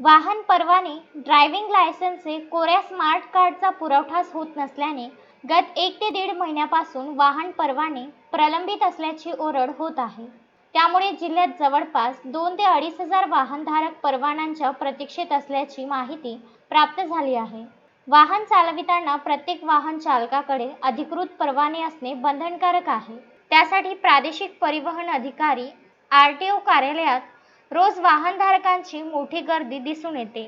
वाहन परवाने ड्रायव्हिंग लायसन्सचे कोऱ्या स्मार्ट कार्डचा पुरवठाच होत नसल्याने गत एक ते दीड महिन्यापासून वाहन परवाने प्रलंबित असल्याची ओरड होत आहे. त्यामुळे जिल्ह्यात जवळपास दोन ते अडीच हजार वाहनधारक परवानांच्या प्रतीक्षेत असल्याची माहिती प्राप्त झाली आहे. वाहन चालविताना प्रत्येक वाहन चालकाकडे अधिकृत परवाने असणे बंधनकारक आहे. त्यासाठी प्रादेशिक परिवहन अधिकारी आर टी ओ कार्यालयात रोज वाहनधारकांची मोठी गर्दी दिसून येते.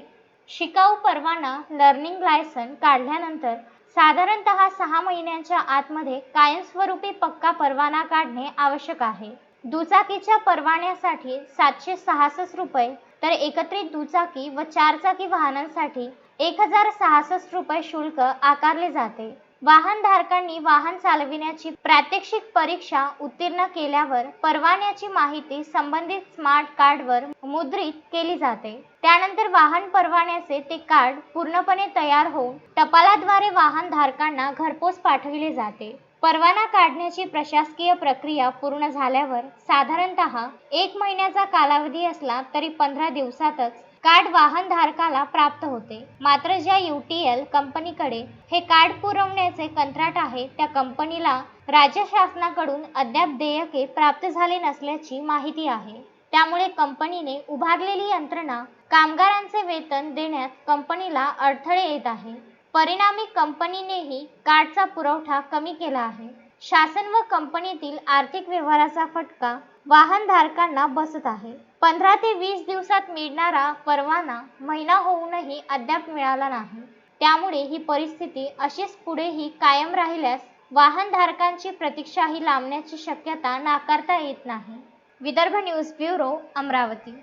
शिकाऊ परवाना लर्निंग लायसन काढल्यानंतर साधारणतः सहा महिन्यांच्या आतमध्ये कायमस्वरूपी पक्का परवाना काढणे आवश्यक आहे. दुचाकीच्या परवान्यासाठी सातशे सहासष्ट रुपये तर एकत्रित दुचाकी व चारचाकी वाहनांसाठी एक हजार सहासष्ट रुपये शुल्क आकारले जाते. वाहनधारकांनी वाहन चालविण्याची प्रात्यक्षिक परीक्षा उत्तीर्ण केल्यावर परवान्याची माहिती संबंधित स्मार्ट कार्डवर मुद्रित केली जाते. त्यानंतर वाहन परवान्याचे ते कार्ड पूर्णपणे तयार होऊन टपालाद्वारे वाहनधारकांना घरपोच पाठविले जाते. परवाना काढण्याची प्रशासकीय प्रक्रिया पूर्ण झाल्यावर साधारणतः एक महिन्याचा कालावधी असला तरी पंधरा दिवसातच कार्ड वाहनधारकाला प्राप्त होते. मात्र ज्या यू टी एल कंपनीकडे हे कार्ड पुरवण्याचे कंत्राट आहे त्या कंपनीला राज्य शासनाकडून अद्याप देयके प्राप्त झाले नसल्याची माहिती आहे. त्यामुळे कंपनीने उभारलेली यंत्रणा कामगारांचे वेतन देण्यात कंपनीला अडथळे येत आहे. परिणामी कंपनीनेही कार्डचा पुरवठा कमी केला आहे. शासन व कंपनीतील आर्थिक व्यवहाराचा फटका वाहनधारकांना बसत आहे. पंधरा ते वीस दिवसात मिळणारा परवाना महिना होऊनही अद्याप मिळाला नाही. त्यामुळे ही परिस्थिती अशीच पुढेही कायम राहिल्यास वाहनधारकांची प्रतीक्षाही लांबण्याची शक्यता नाकारता येत नाही. Vidarbha news bureau Amravati.